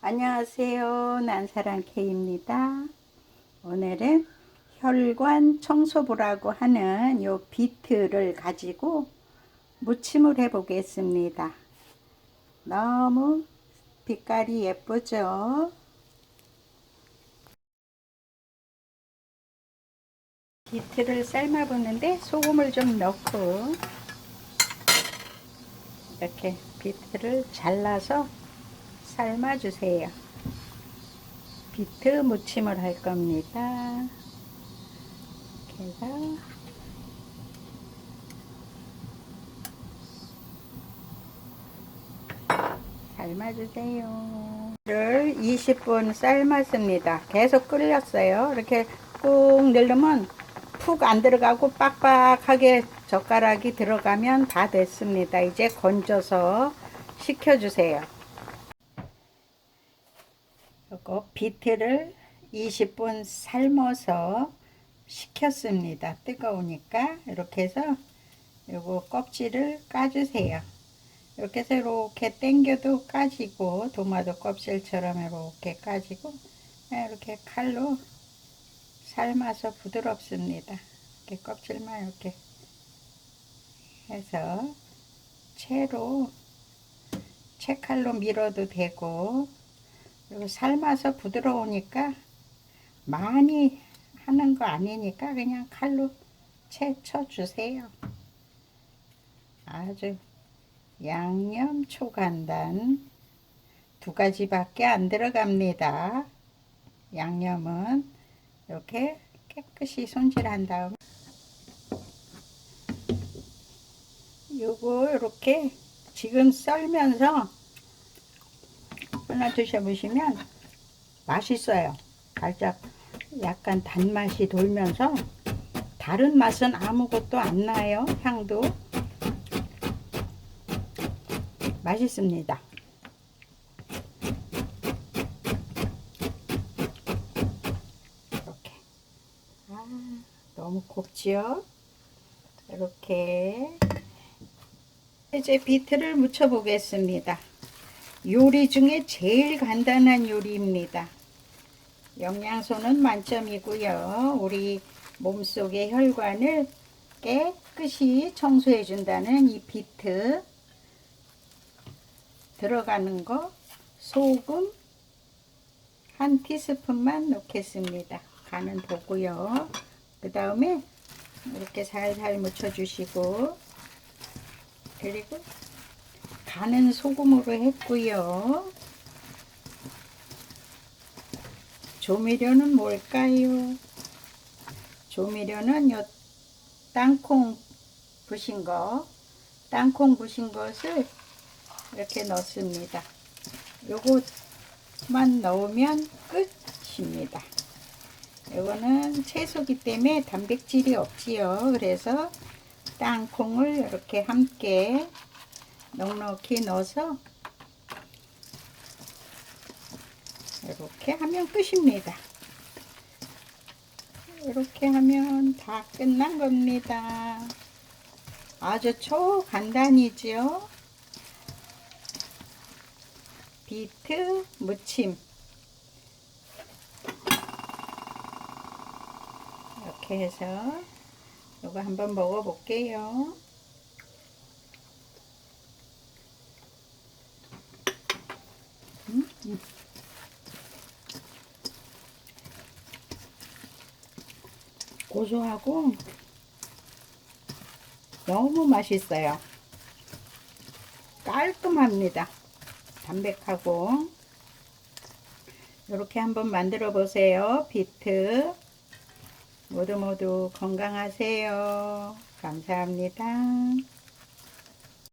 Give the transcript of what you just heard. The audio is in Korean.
안녕하세요. 난사랑 K입니다. 오늘은 혈관 청소부라고 하는 요 비트를 가지고 무침을 해 보겠습니다. 너무 빛깔이 예쁘죠? 비트를 삶아 보는데 소금을 좀 넣고 이렇게 비트를 잘라서 삶아주세요. 비트 무침을 할 겁니다. 이렇게 해서 삶아주세요. 를 20분 삶았습니다. 계속 끓였어요. 이렇게 꾹 누르면 푹 안 들어가고 빡빡하게 젓가락이 들어가면 다 됐습니다. 이제 건져서 식혀주세요. 요거 비트를 20분 삶아서 식혔습니다. 뜨거우니까 이렇게 해서 요거 껍질을 까주세요. 이렇게 해서 이렇게 당겨도 까지고 도마도 껍질처럼 이렇게 까지고 이렇게 칼로 삶아서 부드럽습니다. 이렇게 껍질만 이렇게 해서 채로 채칼로 밀어도 되고 그리고 삶아서 부드러우니까 많이 하는 거 아니니까 그냥 칼로 채 쳐주세요. 아주 양념 초간단 두 가지밖에 안 들어갑니다. 양념은 이렇게 깨끗이 손질한 다음 요거 이렇게 지금 썰면서 하나 드셔보시면 맛있어요. 살짝 약간 단맛이 돌면서 다른 맛은 아무것도 안 나요. 향도 맛있습니다. 이렇게 아 너무 곱지요? 이렇게 이제 비트를 묻혀 보겠습니다. 요리 중에 제일 간단한 요리입니다. 영양소는 만점이고요. 우리 몸속의 혈관을 깨끗이 청소해 준다는 이 비트 들어가는 거 소금 한 티스푼만 넣겠습니다. 간은 보고요. 그 다음에 이렇게 살살 묻혀 주시고 그리고 간은 소금으로 했고요. 조미료는 뭘까요? 조미료는 요 땅콩 부신 거, 땅콩 부신 것을 이렇게 넣습니다. 요것만 넣으면 끝입니다. 요거는 채소기 때문에 단백질이 없지요. 그래서 땅콩을 이렇게 함께 넉넉히 넣어서 이렇게 하면 끝입니다. 이렇게 하면 다 끝난 겁니다. 아주 초간단이지요. 비트 무침 이렇게 해서 이거 한번 먹어 볼게요. 음, 음. 고소하고 너무 맛있어요. 깔끔합니다. 담백하고 이렇게 한번 만들어 보세요. 비트 모두 모두 건강하세요. 감사합니다.